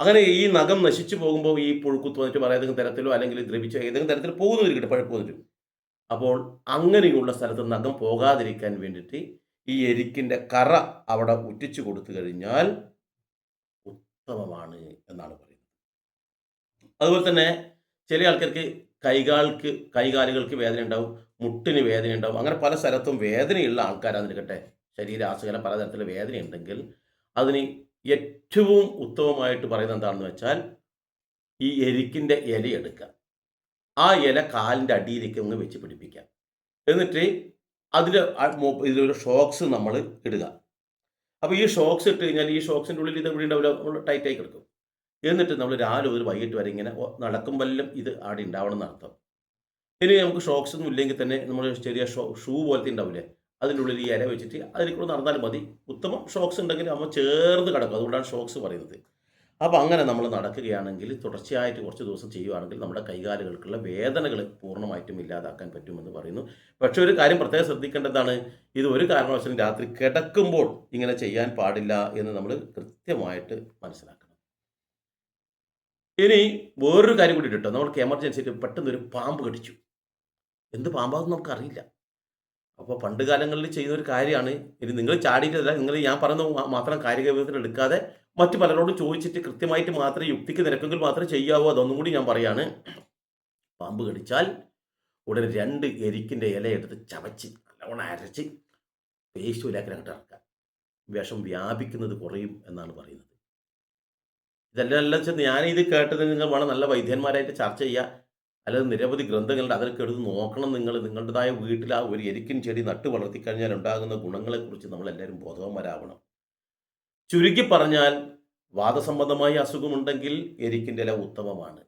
അങ്ങനെ ഈ നഖം നശിച്ചു പോകുമ്പോൾ ഈ പുഴുക്കുത്ത് വന്നിട്ട് പറയുന്ന ഏതെങ്കിലും തരത്തിലോ അല്ലെങ്കിൽ ദ്രവിച്ചോ ഏതെങ്കിലും തരത്തിൽ പോകുന്നൊരു കിട്ടും പഴുപ്പ് വന്നിട്ട് അപ്പോൾ അങ്ങനെയുള്ള സ്ഥലത്ത് നഖം പോകാതിരിക്കാൻ വേണ്ടിയിട്ട് ഈ എരിക്കിന്റെ കറ അവിടെ ഉറ്റിച്ചു കൊടുത്തു കഴിഞ്ഞാൽ ഉത്തമമാണ് എന്നാണ് പറയുന്നത്. അതുപോലെ തന്നെ ചില ആൾക്കാർക്ക് കൈകാൽക്ക് കൈകാലുകൾക്ക് വേദന ഉണ്ടാവും മുട്ടിന് വേദന ഉണ്ടാവും അങ്ങനെ പല സ്ഥലത്തും വേദനയുള്ള ആൾക്കാരാന്നിരിക്കട്ടെ നിൽക്കട്ടെ പലതരത്തിൽ വേദന ഉണ്ടെങ്കിൽ അതിന് ഏറ്റവും ഉത്തമമായിട്ട് പറയുന്നത് എന്താണെന്ന് വെച്ചാൽ ഈ എരിക്കിന്റെ ഇല എടുക്കുക. ആ ഇല കാലിന്റെ അടിയിലേക്ക് ഒന്ന് വെച്ച് പിടിപ്പിക്കാം എന്നിട്ട് അതിൽ ഇതിലൊരു ഷോക്സ് നമ്മൾ ഇടുക. അപ്പോൾ ഈ ഷോക്സ് ഇട്ട് കഴിഞ്ഞാൽ ഈ ഷോക്സിന്റെ ഉള്ളിൽ ഇത് ഇവിടെ നമ്മൾ ടൈറ്റായി കിടക്കും. എന്നിട്ട് നമ്മൾ രാവിലെ ഒരു വൈകിട്ട് വരെ ഇങ്ങനെ നടക്കുമ്പോഴും ഇത് ആടെ ഉണ്ടാവണം എന്നർത്ഥം ഇനി നമുക്ക് ഷോക്സ് ഒന്നും ഇല്ലെങ്കിൽ തന്നെ നമ്മൾ ചെറിയ ഷോ ഷൂ പോലത്തെ ഉണ്ടാവില്ലേ അതിന്റെ ഉള്ളിൽ ഈ ഇല വെച്ചിട്ട് അതിൽ കൂടെ നടന്നാലും മതി. ഉത്തമം ഷോക്സ് ഉണ്ടെങ്കിൽ നമ്മൾ ചേർന്ന് കിടക്കും. അതുകൊണ്ടാണ് ഷോക്സ് പറയുന്നത്. അപ്പോൾ അങ്ങനെ നമ്മൾ നടക്കുകയാണെങ്കിൽ തുടർച്ചയായിട്ട് കുറച്ച് ദിവസം ചെയ്യുകയാണെങ്കിൽ നമ്മുടെ കൈകാലുകൾക്കുള്ള വേദനകൾ പൂർണമായിട്ടും ഇല്ലാതാക്കാൻ പറ്റുമെന്ന് പറയുന്നു. പക്ഷേ ഒരു കാര്യം പ്രത്യേകം ശ്രദ്ധിക്കേണ്ടതാണ്. ഇത് ഒരു കാരണവശാലും രാത്രി കിടക്കുമ്പോൾ ഇങ്ങനെ ചെയ്യാൻ പാടില്ല എന്ന് നമ്മൾ കൃത്യമായിട്ട് മനസ്സിലാക്കണം. ഇനി വേറൊരു കാര്യം കൂടി കേട്ടോ നമ്മൾക്ക് എമർജൻസി ആയിട്ട് പെട്ടെന്ന് ഒരു പാമ്പ് കടിച്ചു. എന്ത് പാമ്പാണെന്ന് നമുക്കറിയില്ല. അപ്പോൾ പണ്ട് കാലങ്ങളിൽ ചെയ്യുന്ന ഒരു കാര്യമാണ്. ഇനി നിങ്ങൾ ചാടിയിട്ടല്ല. നിങ്ങൾ ഞാൻ പറയുന്ന മാത്രം കായികവിധത്തിൽ എടുക്കാതെ മറ്റു പലരോടും ചോദിച്ചിട്ട് കൃത്യമായിട്ട് മാത്രമേ യുക്തിക്ക് നിരക്കെങ്കിൽ മാത്രമേ ചെയ്യാവൂ. അതൊന്നും കൂടി ഞാൻ പറയാണ്. പാമ്പ് കടിച്ചാൽ ഉടനെ രണ്ട് എരിക്കിന്റെ ഇല എടുത്ത് ചവച്ച് നല്ലവണ്ണം അരച്ച് ഒരാക്കി അങ്ങോട്ട് ഇറക്കുക. വിഷം വ്യാപിക്കുന്നത് കുറയും എന്നാണ് പറയുന്നത്. ഇതെല്ലാം എല്ലാം വെച്ചാൽ ഞാനിത് കേട്ടത് നിങ്ങൾ വേണം നല്ല വൈദ്യന്മാരായിട്ട് ചർച്ച ചെയ്യുക. അല്ലാതെ നിരവധി ഗ്രന്ഥങ്ങളുണ്ട്. അതൊക്കെ എടുത്ത് നോക്കണം നിങ്ങൾ. നിങ്ങളുടേതായ വീട്ടിൽ ആ ഒരു എരിക്കിൻ ചെടി നട്ട് വളർത്തിക്കഴിഞ്ഞാൽ ഉണ്ടാകുന്ന ഗുണങ്ങളെക്കുറിച്ച് നമ്മളെല്ലാവരും ബോധവാന്മാരാവണം. ചുരുക്കി പറഞ്ഞാൽ വാദസംബന്ധമായ അസുഖമുണ്ടെങ്കിൽ എരിക്കിന്റെ ഇല ഉത്തമമാണ്.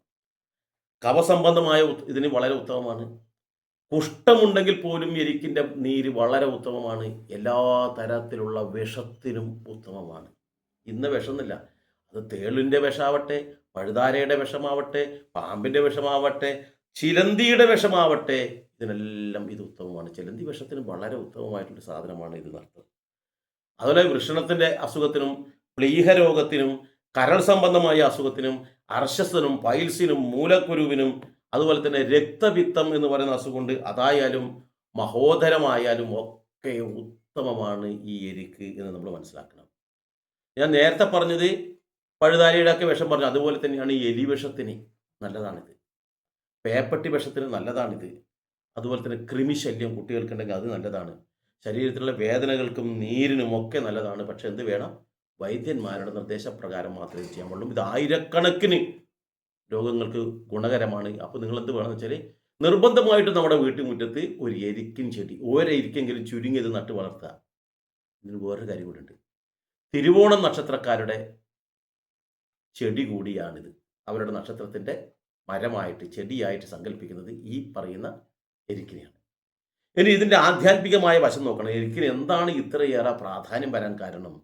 കവസംബന്ധമായ ഇതിന് വളരെ ഉത്തമമാണ്. കുഷ്ഠമുണ്ടെങ്കിൽ പോലും എരിക്കിന്റെ നീര് വളരെ ഉത്തമമാണ്. എല്ലാ തരത്തിലുള്ള വിഷത്തിനും ഉത്തമമാണ്. ഇന്ന് വിഷമെന്നില്ല അത് തേളിന്റെ വിഷമാവട്ടെ പഴുതാരയുടെ വിഷമാവട്ടെ പാമ്പിന്റെ വിഷമാവട്ടെ ചിലന്തിയുടെ വിഷമാവട്ടെ ഇതിനെല്ലാം ഇത് ഉത്തമമാണ്. ചിലന്തി വിഷത്തിന് വളരെ ഉത്തമമായിട്ടുള്ള സാധനമാണ് ഇത് നഷ്ടം അതുപോലെ വൃഷണത്തിന്റെ അസുഖത്തിനും പ്ലീഹ രോഗത്തിനും കരൾ സംബന്ധമായ അസുഖത്തിനും അർശസിനും പൈൽസിനും മൂലക്കുരുവിനും അതുപോലെ തന്നെ രക്തപിത്തം എന്ന് പറയുന്ന അസുഖമുണ്ട്. അതായാലും മഹോദരമായാലും ഒക്കെ ഉത്തമമാണ് ഈ എരിക്ക് എന്ന് നമ്മൾ മനസ്സിലാക്കണം. ഞാൻ നേരത്തെ പറഞ്ഞത് പഴുതാരിയുടെ ഒക്കെ വിഷം പറഞ്ഞു. അതുപോലെ തന്നെയാണ് എലി വിഷത്തിന് നല്ലതാണിത്. പേപ്പട്ടി വിഷത്തിന് നല്ലതാണിത്. അതുപോലെ തന്നെ കൃമിശല്യം കുട്ടികൾക്കുണ്ടെങ്കിൽ അത് നല്ലതാണ്. ശരീരത്തിലുള്ള വേദനകൾക്കും നീരിനും ഒക്കെ നല്ലതാണ്. പക്ഷെ എന്ത് വേണം? വൈദ്യന്മാരുടെ നിർദ്ദേശപ്രകാരം മാത്രമേ ചെയ്യാൻ പാടുള്ളൂ. ഇത് ആയിരക്കണക്കിന് രോഗങ്ങൾക്ക് ഗുണകരമാണ്. അപ്പോൾ നിങ്ങൾ എന്ത് വേണമെന്ന് വെച്ചാൽ നിർബന്ധമായിട്ട് നമ്മുടെ വീട്ടുമുറ്റത്ത് ഒരു എരിക്കിൻ ചെടി ഓരോ ഇരിക്കെങ്കിലും ചുരുങ്ങിയത് നട്ട് വളർത്തുക. ഇതിന് വേറൊരു കാര്യം കൂടി ഉണ്ട്. തിരുവോണം നക്ഷത്രക്കാരുടെ ചെടി കൂടിയാണിത്. അവരുടെ നക്ഷത്രത്തിന്റെ മരമായിട്ട് ചെടിയായിട്ട് സങ്കല്പിക്കുന്നത് ഈ പറയുന്ന എരിക്കിനെയാണ്. ഇനി ഇതിന്റെ ആധ്യാത്മികമായ വശം നോക്കണം. എനിക്ക് എന്താണ് ഇത്രയേറെ പ്രാധാന്യം വരാൻ കാരണം?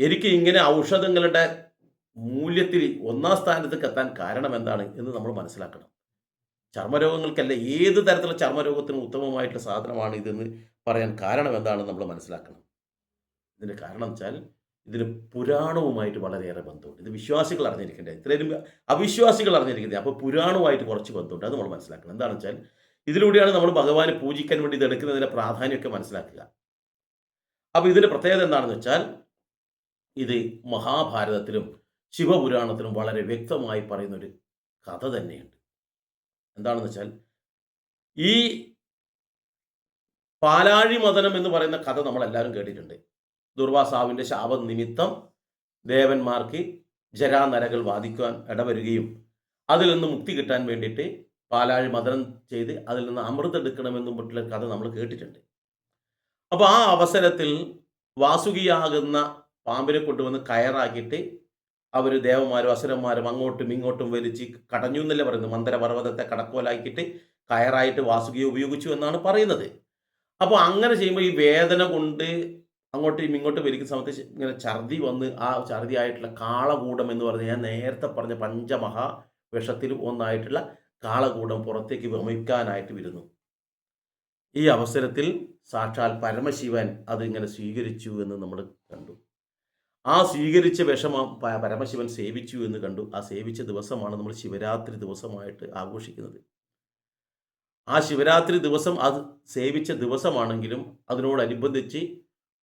എനിക്ക് ഇങ്ങനെ ഔഷധങ്ങളുടെ മൂല്യത്തിൽ ഒന്നാം സ്ഥാനത്തേക്ക് എത്താൻ കാരണം എന്താണ് എന്ന് നമ്മൾ മനസ്സിലാക്കണം. ചർമ്മരോഗങ്ങൾക്കല്ല ഏത് തരത്തിലുള്ള ചർമ്മരോഗത്തിനും ഉത്തമമായിട്ടുള്ള സാധനമാണ് ഇതെന്ന് പറയാൻ കാരണം എന്താണെന്ന് നമ്മൾ മനസ്സിലാക്കണം. ഇതിന്റെ കാരണം വെച്ചാൽ ഇതിന് പുരാണവുമായിട്ട് വളരെയേറെ ബന്ധമുണ്ട്. ഇത് വിശ്വാസികൾ അറിഞ്ഞിരിക്കേണ്ടത്. ഇത്രയും അവിശ്വാസികൾ അറിഞ്ഞിരിക്കുന്നത് അപ്പോൾ പുരാണവുമായിട്ട് കുറച്ച് ബന്ധമുണ്ട്. അത് നമ്മൾ മനസ്സിലാക്കണം. എന്താണെന്ന് വെച്ചാൽ ഇതിലൂടെയാണ് നമ്മൾ ഭഗവാനെ പൂജിക്കാൻ വേണ്ടി ഇത് എടുക്കുന്നതിന്റെ പ്രാധാന്യമൊക്കെ മനസ്സിലാക്കുക. അപ്പോൾ ഇതിന്റെ പ്രത്യേകത എന്താണെന്ന് വെച്ചാൽ ഇത് മഹാഭാരതത്തിലും ശിവപുരാണത്തിലും വളരെ വ്യക്തമായി പറയുന്ന ഒരു കഥ തന്നെയുണ്ട്. എന്താണെന്ന് വെച്ചാൽ ഈ പാലാഴി മദനം എന്ന് പറയുന്ന കഥ നമ്മളെല്ലാവരും കേട്ടിട്ടുണ്ട്. ദുർവാസാവിന്റെ ശാപ നിമിത്തം ദേവന്മാർക്ക് ജരാനരകൾ വാദിക്കുവാൻ ഇടവരുകയും അതിൽ നിന്ന് മുക്തി കിട്ടാൻ വേണ്ടിയിട്ട് പാലാഴി മദനം ചെയ്ത് അതിൽ നിന്ന് അമൃത് എടുക്കണമെന്നും പറ്റുള്ള കഥ നമ്മൾ കേട്ടിട്ടുണ്ട്. അപ്പോൾ ആ അവസരത്തിൽ വാസുകിയാകുന്ന പാമ്പിനെ കൊണ്ടുവന്ന് കയറാക്കിയിട്ട് അവർ ദേവന്മാരും അസുരന്മാരും അങ്ങോട്ടും ഇങ്ങോട്ടും വലിച്ച് കടഞ്ഞു എന്നല്ലേ പറയുന്നത്? മന്ദരപർവതത്തെ കടക്കോലാക്കിയിട്ട് കയറായിട്ട് വാസുകിയെ ഉപയോഗിച്ചു എന്നാണ് പറയുന്നത്. അപ്പോൾ അങ്ങനെ ചെയ്യുമ്പോൾ ഈ വേദന കൊണ്ട് അങ്ങോട്ടും ഇങ്ങോട്ടും വലിക്കുന്ന സമയത്ത് ഇങ്ങനെ ഛർദി വന്ന് ആ ഛർദി ആയിട്ടുള്ള കാളകൂടം എന്ന് പറഞ്ഞ് ഞാൻ നേരത്തെ പറഞ്ഞ പഞ്ചമഹാ വിഷത്തിൽ ഒന്നായിട്ടുള്ള കാളകൂടം പുറത്തേക്ക് വമിക്കാനായിട്ട് വരുന്നു. ഈ അവസരത്തിൽ സാക്ഷാൽ പരമശിവൻ അതിങ്ങനെ സ്വീകരിച്ചു എന്ന് നമ്മൾ കണ്ടു. ആ സ്വീകരിച്ച വിഷമം പരമശിവൻ സേവിച്ചു എന്ന് കണ്ടു. ആ സേവിച്ച ദിവസമാണ് നമ്മൾ ശിവരാത്രി ദിവസമായിട്ട് ആഘോഷിക്കുന്നത്. ആ ശിവരാത്രി ദിവസം അത് സേവിച്ച ദിവസമാണെങ്കിലും അതിനോടനുബന്ധിച്ച്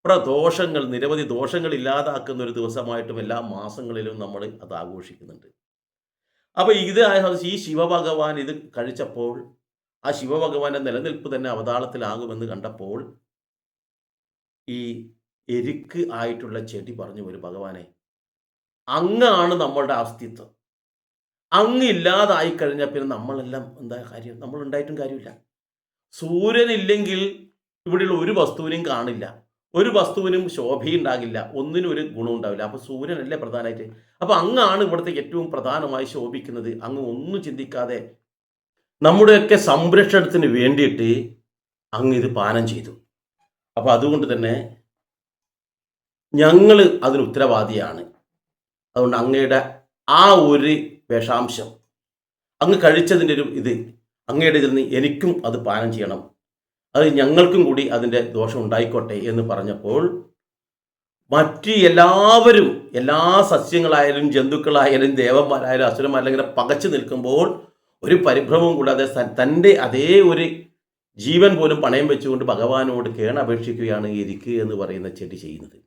പ്രദോഷങ്ങൾ നിരവധി ദോഷങ്ങൾ ഇല്ലാതാക്കുന്ന ഒരു ദിവസമായിട്ടും എല്ലാ മാസങ്ങളിലും നമ്മൾ അത് ആഘോഷിക്കുന്നുണ്ട്. അപ്പോൾ ഇത് ഈ ശിവഭഗവാൻ ഇത് കഴിച്ചപ്പോൾ ആ ശിവഭഗവാന്റെ നിലനിൽപ്പ് തന്നെ അവതാളത്തിലാകുമെന്ന് കണ്ടപ്പോൾ ഈ എരിക്ക് ആയിട്ടുള്ള ചെടി പറഞ്ഞു ഒരു ഭഗവാനെ. അങ്ങാണ് നമ്മളുടെ അസ്തിത്വം. അങ്ങ് ഇല്ലാതായി കഴിഞ്ഞാൽ പിന്നെ നമ്മളെല്ലാം എന്താ കാര്യം? നമ്മൾ ഉണ്ടായിട്ടും കാര്യമില്ല. സൂര്യനില്ലെങ്കിൽ ഇവിടെയുള്ള ഒരു വസ്തുവിനെയും കാണില്ല. ഒരു വസ്തുവിനും ശോഭയുണ്ടാകില്ല ഒന്നിനും ഒരു ഗുണം ഉണ്ടാവില്ല. അപ്പോൾ സൂര്യനല്ലേ പ്രധാനമായിട്ട്? അപ്പോൾ അങ്ങാണ് ഇവിടുത്തെ ഏറ്റവും പ്രധാനമായി ശോഭിക്കുന്നത്. അങ്ങ് ഒന്നും ചിന്തിക്കാതെ നമ്മുടെയൊക്കെ സംരക്ഷണത്തിന് വേണ്ടിയിട്ട് അങ്ങ് ഇത് പാനം ചെയ്തു. അപ്പോൾ അതുകൊണ്ട് തന്നെ ഞങ്ങൾ അതിന് ഉത്തരവാദിയാണ്. അതുകൊണ്ട് അങ്ങയുടെ ആ ഒരു വിഷാംശം അങ്ങ് കഴിച്ചതിന്റെ ഒരു ഇത് അങ്ങയുടെ ഇതിൽ നിന്ന് എനിക്കും അത് പാനം ചെയ്യണം. അത് ഞങ്ങൾക്കും കൂടി അതിന്റെ ദോഷം ഉണ്ടായിക്കോട്ടെ എന്ന് പറഞ്ഞപ്പോൾ മറ്റ് എല്ലാവരും എല്ലാ സസ്യങ്ങളായാലും ജന്തുക്കളായാലും ദേവന്മാരായാലും അസുരന്മാരായാലും ഇങ്ങനെ പകച്ചു നിൽക്കുമ്പോൾ ഒരു പരിഭ്രമവും കൂടാതെ തന്റെ അതേ ഒരു ജീവൻ പോലും പണയം വെച്ചുകൊണ്ട് ഭഗവാനോട് കേണപേക്ഷിക്കുകയാണ് എരിക്ക് എന്ന് പറയുന്ന ചെടി ചെയ്യുന്നത്.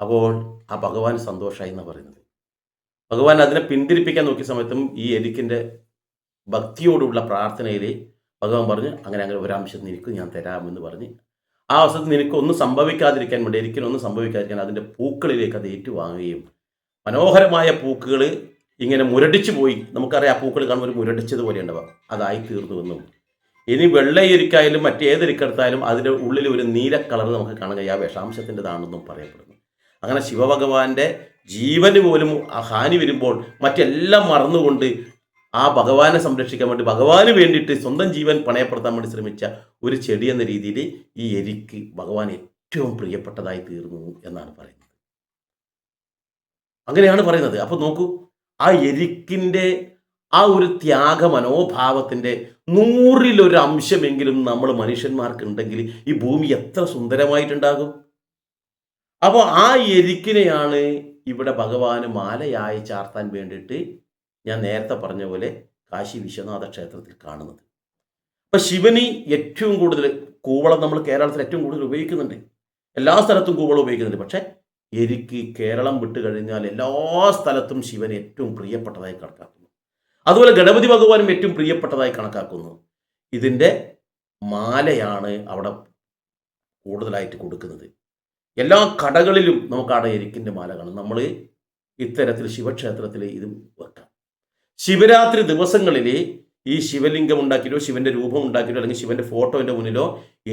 അപ്പോൾ ആ ഭഗവാൻ സന്തോഷമായി എന്നാണ് പറയുന്നത്. ഭഗവാൻ അതിനെ പിന്തിരിപ്പിക്കാൻ നോക്കിയ സമയത്തും ഈ എരിക്കിന്റെ ഭക്തിയോടുള്ള പ്രാർത്ഥനയിൽ ഭഗവാൻ പറഞ്ഞു അങ്ങനെ അങ്ങനെ ഒരാംശം നിനക്ക് ഞാൻ തരാമെന്ന് പറഞ്ഞ് ആ അവസരത്തിൽ നിനക്ക് ഒന്നും സംഭവിക്കാതിരിക്കാൻ വേണ്ടി ഒരിക്കലും ഒന്നും സംഭവിക്കാതിരിക്കാൻ അതിന്റെ പൂക്കളിലേക്ക് അത് ഏറ്റുവാങ്ങുകയും മനോഹരമായ പൂക്കുകൾ ഇങ്ങനെ മുരടിച്ചു പോയി. നമുക്കറിയാം ആ പൂക്കൾ കാണുമ്പോൾ മുരടിച്ചതുപോലെ ഉണ്ടാവാം അതായി തീർന്നു എന്നും. ഇനി വെള്ളയിരിക്കായാലും മറ്റേതൊരിക്കടുത്തായാലും അതിന്റെ ഉള്ളിൽ ഒരു നീല കളർ നമുക്ക് കാണാൻ കഴിയും. ആ വിഷാംശത്തിന്റെതാണെന്നും പറയപ്പെടുന്നു. അങ്ങനെ ശിവഭഗവാന്റെ ജീവന് പോലും ഹാനി വരുമ്പോൾ മറ്റെല്ലാം മറന്നുകൊണ്ട് ആ ഭഗവാനെ സംരക്ഷിക്കാൻ വേണ്ടി ഭഗവാന് വേണ്ടിയിട്ട് സ്വന്തം ജീവൻ പണയപ്പെടുത്താൻ വേണ്ടി ശ്രമിച്ച ഒരു ചെടി എന്ന രീതിയിൽ ഈ എരിക്ക് ഭഗവാൻ ഏറ്റവും പ്രിയപ്പെട്ടതായി തീർന്നു എന്നാണ് പറയുന്നത്. അങ്ങനെയാണ് പറയുന്നത്. അപ്പോൾ നോക്കൂ ആ എരിക്കിന്റെ ആ ഒരു ത്യാഗ മനോഭാവത്തിന്റെ നൂറിലൊരു അംശമെങ്കിലും നമ്മൾ മനുഷ്യന്മാർക്ക് ഉണ്ടെങ്കിൽ ഈ ഭൂമി എത്ര സുന്ദരമായിട്ടുണ്ടാകും? അപ്പോൾ ആ എരിക്കിനെയാണ് ഇവിടെ ഭഗവാന് മാലയായി ചാർത്താൻ വേണ്ടിയിട്ട് ഞാൻ നേരത്തെ പറഞ്ഞ പോലെ കാശി വിശ്വനാഥ ക്ഷേത്രത്തിൽ കാണുന്നത്. അപ്പം ശിവനി ഏറ്റവും കൂടുതൽ കൂവളം നമ്മൾ കേരളത്തിൽ ഏറ്റവും കൂടുതൽ ഉപയോഗിക്കുന്നുണ്ട്. എല്ലാ സ്ഥലത്തും കൂവളം ഉപയോഗിക്കുന്നുണ്ട്. പക്ഷേ എനിക്ക് കേരളം വിട്ട് കഴിഞ്ഞാൽ എല്ലാ സ്ഥലത്തും ശിവൻ ഏറ്റവും പ്രിയപ്പെട്ടതായി കണക്കാക്കുന്നു. അതുപോലെ ഗണപതി ഭഗവാനും ഏറ്റവും പ്രിയപ്പെട്ടതായി കണക്കാക്കുന്നു. ഇതിന്റെ മാലയാണ് അവിടെ കൂടുതലായിട്ട് കൊടുക്കുന്നത്. എല്ലാ കടകളിലും നമുക്ക് എരിക്കിന്റെ മാല കാണും നമ്മൾ ഇത്തരത്തിൽ ശിവക്ഷേത്രത്തിൽ ഇതും വെക്കാം. ശിവരാത്രി ദിവസങ്ങളിൽ ഈ ശിവലിംഗം ഉണ്ടാക്കിയിട്ടോ ശിവന്റെ രൂപം ഉണ്ടാക്കിയിട്ടോ അല്ലെങ്കിൽ ശിവന്റെ ഫോട്ടോന്റെ മുന്നിലോ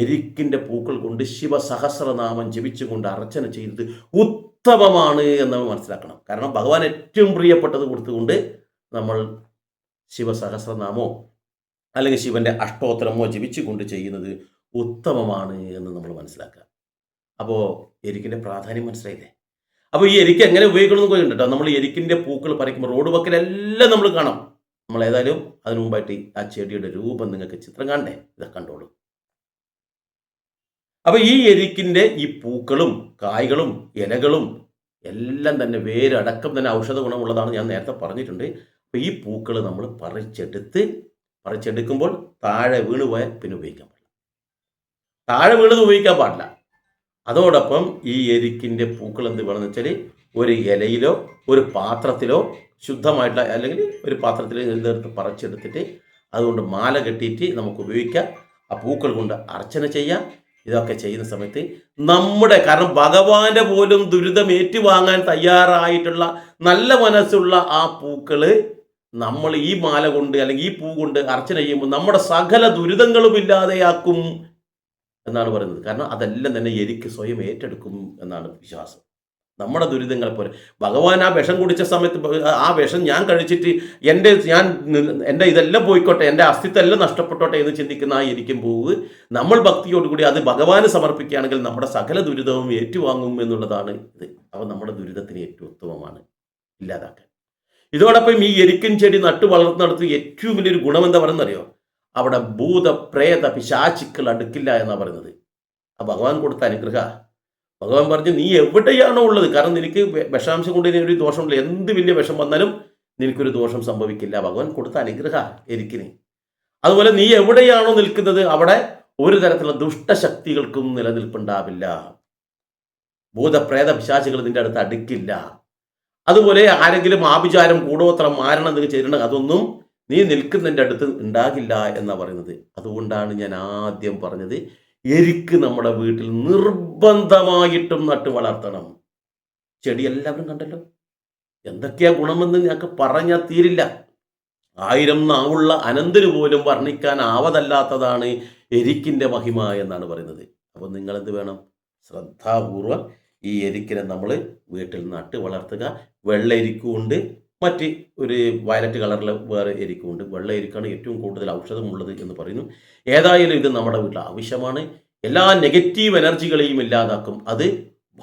എരിക്കിന്റെ പൂക്കൾ കൊണ്ട് ശിവസഹസ്രനാമം ജപിച്ചുകൊണ്ട് അർച്ചന ചെയ്തത് ഉത്തമമാണ് എന്ന് മനസ്സിലാക്കണം. കാരണം ഭഗവാൻ ഏറ്റവും പ്രിയപ്പെട്ടത് കൊടുത്തുകൊണ്ട് നമ്മൾ ശിവസഹസ്രനാമോ അല്ലെങ്കിൽ ശിവന്റെ അഷ്ടോത്തരമോ ജപിച്ചുകൊണ്ട് ചെയ്യുന്നത് ഉത്തമമാണ് എന്ന് നമ്മൾ മനസ്സിലാക്കുക. അപ്പോൾ എരിക്കിന്റെ പ്രാധാന്യം മനസ്സിലായില്ലേ? അപ്പോൾ ഈ എരിക്ക് എങ്ങനെ ഉപയോഗിക്കണമെന്ന് പോയി കേട്ടോ നമ്മൾ എരിക്കിന്റെ പൂക്കൾ പറിക്കുമ്പോൾ റോഡ് വക്കിലെല്ലാം നമ്മൾ കാണാം. നമ്മൾ ഏതായാലും അതിനു മുമ്പായിട്ട് ആ ചെടിയുടെ രൂപം നിങ്ങൾക്ക് ചിത്രം കാണണ്ടേ? ഇതൊക്കെ കണ്ടോളൂ. അപ്പോൾ ഈ എരിക്കിന്റെ ഈ പൂക്കളും കായ്കളും ഇലകളും എല്ലാം തന്നെ വേരടക്കം തന്നെ ഔഷധ ഗുണമുള്ളതാണ് ഞാൻ നേരത്തെ പറഞ്ഞിട്ടുണ്ട്. അപ്പോൾ ഈ പൂക്കൾ നമ്മൾ പറിച്ചെടുത്ത് പറിച്ചെടുക്കുമ്പോൾ താഴെ വീണ് പോയാൽ പിന്നെ ഉപയോഗിക്കാൻ പാടില്ല. താഴെ വീണത് ഉപയോഗിക്കാൻ പാടില്ല. അതോടൊപ്പം ഈ എരിക്കിന്റെ പൂക്കൾ എന്ത് വേണമെന്ന് വെച്ചാൽ ഒരു ഇലയിലോ ഒരു പാത്രത്തിലോ ശുദ്ധമായിട്ടുള്ള അല്ലെങ്കിൽ ഒരു പാത്രത്തിൽ എന്തെടുത്ത് പറിച്ചെടുത്തിട്ട് അതുകൊണ്ട് മാല കെട്ടിയിട്ട് നമുക്ക് ഉപയോഗിക്കാം. ആ പൂക്കൾ കൊണ്ട് അർച്ചന ചെയ്യാം. ഇതൊക്കെ ചെയ്യുന്ന സമയത്ത് നമ്മുടെ കാരണം ഭഗവാന്റെ പോലും ദുരിതം ഏറ്റുവാങ്ങാൻ തയ്യാറായിട്ടുള്ള നല്ല മനസ്സുള്ള ആ പൂക്കൾ നമ്മൾ ഈ മാല കൊണ്ട് അല്ലെങ്കിൽ ഈ പൂ കൊണ്ട് അർച്ചന ചെയ്യുമ്പോൾ നമ്മുടെ സകല ദുരിതങ്ങളും ഇല്ലാതെയാക്കും. എന്നാണ് പറയുന്നത്. കാരണം അതെല്ലാം തന്നെ എരിക്ക് സ്വയം ഏറ്റെടുക്കും എന്നാണ് വിശ്വാസം. നമ്മുടെ ദുരിതങ്ങളെ പോലെ. ഭഗവാൻ ആ വിഷം കുടിച്ച സമയത്ത് ആ വിഷം ഞാൻ കഴിച്ചിട്ട് എന്റെ ഞാൻ എന്റെ ഇതെല്ലാം പോയിക്കോട്ടെ എന്റെ അസ്തിത്വം എല്ലാം നഷ്ടപ്പെട്ടോട്ടെ എന്ന് ചിന്തിക്കുന്ന ആ ഇരിക്കും പോവ് നമ്മൾ ഭക്തിയോടുകൂടി അത് ഭഗവാന് സമർപ്പിക്കുകയാണെങ്കിൽ നമ്മുടെ സകല ദുരിതവും ഏറ്റുവാങ്ങും എന്നുള്ളതാണ് ഇത്. അവ നമ്മുടെ ദുരിതത്തിന് ഏറ്റവും ഉത്തമമാണ്. ഇല്ലാതാക്കാൻ. ഇതോടൊപ്പം ഈ എരിക്കൻ ചെടി നട്ടു വളർത്തുന്നിടത്ത് ഏറ്റവും വലിയൊരു ഗുണം എന്താ പറയുന്നറിയോ? അവിടെ ഭൂത പ്രേത പിശാചിക്കൾ അടുക്കില്ല എന്നാണ് പറയുന്നത്. ആ ഭഗവാൻ കൊടുത്ത അനുഗ്രഹ. ഭഗവാൻ പറഞ്ഞു നീ എവിടെയാണോ ഉള്ളത്? കാരണം നിനക്ക് വിഷാംശം കൊണ്ട് ഇനി ഒരു ദോഷമില്ല എന്ത് വലിയ വിഷം വന്നാലും നിനക്കൊരു ദോഷം സംഭവിക്കില്ല. ഭഗവാൻ കൊടുത്ത അനുഗ്രഹ എനിക്കിന്. അതുപോലെ നീ എവിടെയാണോ നിൽക്കുന്നത്? അവിടെ ഒരു തരത്തിലുള്ള ദുഷ്ടശക്തികൾക്കും നിലനിൽപ്പുണ്ടാവില്ല. ഭൂതപ്രേത പിശാചികൾ നിന്റെ അടുത്ത് അടുക്കില്ല. അതുപോലെ ആരെങ്കിലും ആഭിചാരം കൂടോത്രം മാരണം എന്തെങ്കിലും ചെയ്തിട്ടുണ്ടെങ്കിൽ അതൊന്നും നീ നിൽക്കുന്നതിന്റെ അടുത്ത് ഉണ്ടാകില്ല എന്നാണ് പറയുന്നത്. അതുകൊണ്ടാണ് ഞാൻ ആദ്യം പറഞ്ഞത് എരിക്ക് നമ്മുടെ വീട്ടിൽ നിർബന്ധമായിട്ടും നട്ട് വളർത്തണം. ചെടി എല്ലാവരും കണ്ടല്ലോ? എന്തൊക്കെയാ ഗുണമെന്ന് ഞങ്ങൾക്ക് പറഞ്ഞാൽ തീരില്ല. ആയിരം നാവുള്ള അനന്തന് പോലും വർണിക്കാൻ ആവതല്ലാത്തതാണ് എരിക്കിന്റെ മഹിമ എന്നാണ് പറയുന്നത്. അപ്പോൾ നിങ്ങൾ എന്ത് വേണം? ശ്രദ്ധാപൂർവം ഈ എരിക്കിനെ നമ്മൾ വീട്ടിൽ നട്ട് വളർത്തുക. വെള്ള എരിക്കുമുണ്ട് മറ്റ് ഒരു വയലറ്റ് കളറിൽ വേറെ എരിക്കുമുണ്ട് വെള്ള എരിക്കാണ് ഏറ്റവും കൂടുതൽ ഔഷധമുള്ളത് എന്ന് പറയുന്നു. ഏതായാലും ഇത് നമ്മുടെ വീട്ടിൽ ആവശ്യമാണ്. എല്ലാ നെഗറ്റീവ് എനർജികളെയും ഇല്ലാതാക്കും. അത്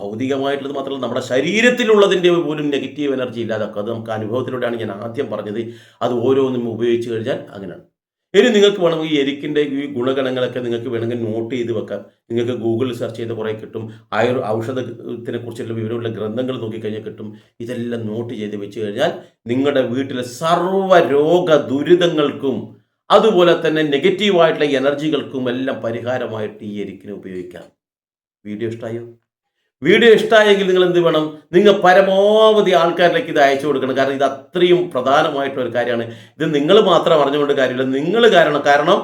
ഭൗതികമായിട്ടുള്ളത് മാത്രമല്ല നമ്മുടെ ശരീരത്തിലുള്ളതിന്റെ പോലും നെഗറ്റീവ് എനർജി ഇല്ലാതാക്കും. അത് നമുക്ക് അനുഭവത്തിലൂടെയാണ് ഞാൻ ആദ്യം പറഞ്ഞത്. അത് ഓരോന്നും ഉപയോഗിച്ച് കഴിഞ്ഞാൽ അങ്ങനെയാണ്. ഇനി നിങ്ങൾക്ക് വേണമെങ്കിൽ ഈ എരിക്കിന്റെ ഈ ഗുണഗണങ്ങളൊക്കെ നിങ്ങൾക്ക് വേണമെങ്കിൽ നോട്ട് ചെയ്ത് വെക്കാം. നിങ്ങൾക്ക് ഗൂഗിളിൽ സെർച്ച് ചെയ്ത് കുറേ കിട്ടും. ആയുർ ഔഷധത്തിനെ കുറിച്ചുള്ള വിവരമുള്ള ഗ്രന്ഥങ്ങൾ നോക്കിക്കഴിഞ്ഞാൽ കിട്ടും. ഇതെല്ലാം നോട്ട് ചെയ്ത് വെച്ച് കഴിഞ്ഞാൽ നിങ്ങളുടെ വീട്ടിലെ സർവ രോഗ ദുരിതങ്ങൾക്കും അതുപോലെ തന്നെ നെഗറ്റീവായിട്ടുള്ള എനർജികൾക്കും എല്ലാം പരിഹാരമായിട്ട് ഈ എരിക്കിനെ ഉപയോഗിക്കാം. വീഡിയോ ഇഷ്ടമായോ വീഡിയോ ഇഷ്ടമായെങ്കിൽ നിങ്ങൾ എന്ത് വേണം? നിങ്ങൾ പരമാവധി ആൾക്കാരിലേക്ക് ഇത് അയച്ചു കൊടുക്കണം. കാരണം ഇത് അത്രയും പ്രധാനമായിട്ടുള്ള ഒരു കാര്യമാണ്. ഇത് നിങ്ങൾ മാത്രം അറിഞ്ഞുകൊണ്ട് കാര്യമില്ല. നിങ്ങൾ കാരണം കാരണം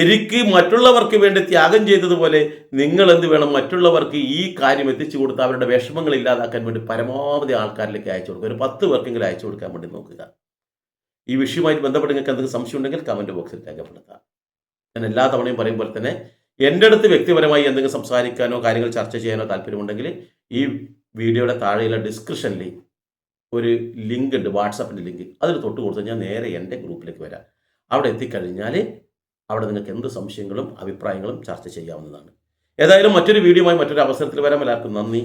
എനിക്ക് മറ്റുള്ളവർക്ക് വേണ്ടി ത്യാഗം ചെയ്തതുപോലെ നിങ്ങൾ എന്ത് വേണം? മറ്റുള്ളവർക്ക് ഈ കാര്യം എത്തിച്ചു കൊടുത്ത് അവരുടെ വിഷമങ്ങൾ ഇല്ലാതാക്കാൻ വേണ്ടി പരമാവധി ആൾക്കാരിലേക്ക് അയച്ചു കൊടുക്കുക. ഒരു പത്ത് പേർക്കെങ്കിലും അയച്ചു കൊടുക്കാൻ വേണ്ടി നോക്കുക. ഈ വിഷയവുമായി ബന്ധപ്പെട്ട് നിങ്ങൾക്ക് എന്തെങ്കിലും സംശയം ഉണ്ടെങ്കിൽ കമന്റ് ബോക്സിൽ രേഖപ്പെടുത്താം. ഞാൻ എല്ലാ തവണയും പറയും പോലെ തന്നെ എന്റെ അടുത്ത് വ്യക്തിപരമായി എന്തെങ്കിലും സംസാരിക്കാനോ കാര്യങ്ങൾ ചർച്ച ചെയ്യാനോ താല്പര്യമുണ്ടെങ്കിൽ ഈ വീഡിയോയുടെ താഴെയുള്ള ഡിസ്ക്രിപ്ഷനിൽ ഒരു ലിങ്ക് ഉണ്ട് വാട്സാപ്പിന്റെ ലിങ്ക് അതിൽ തൊട്ട് കൊടുത്ത് ഞാൻ നേരെ എന്റെ ഗ്രൂപ്പിലേക്ക് വരാം. അവിടെ എത്തിക്കഴിഞ്ഞാൽ അവിടെ നിങ്ങൾക്ക് എന്ത് സംശയങ്ങളും അഭിപ്രായങ്ങളും ചർച്ച ചെയ്യാവുന്നതാണ്. ഏതായാലും മറ്റൊരു വീഡിയോയുമായി മറ്റൊരു അവസരത്തിൽ വരാം. എല്ലാവർക്കും നന്ദി.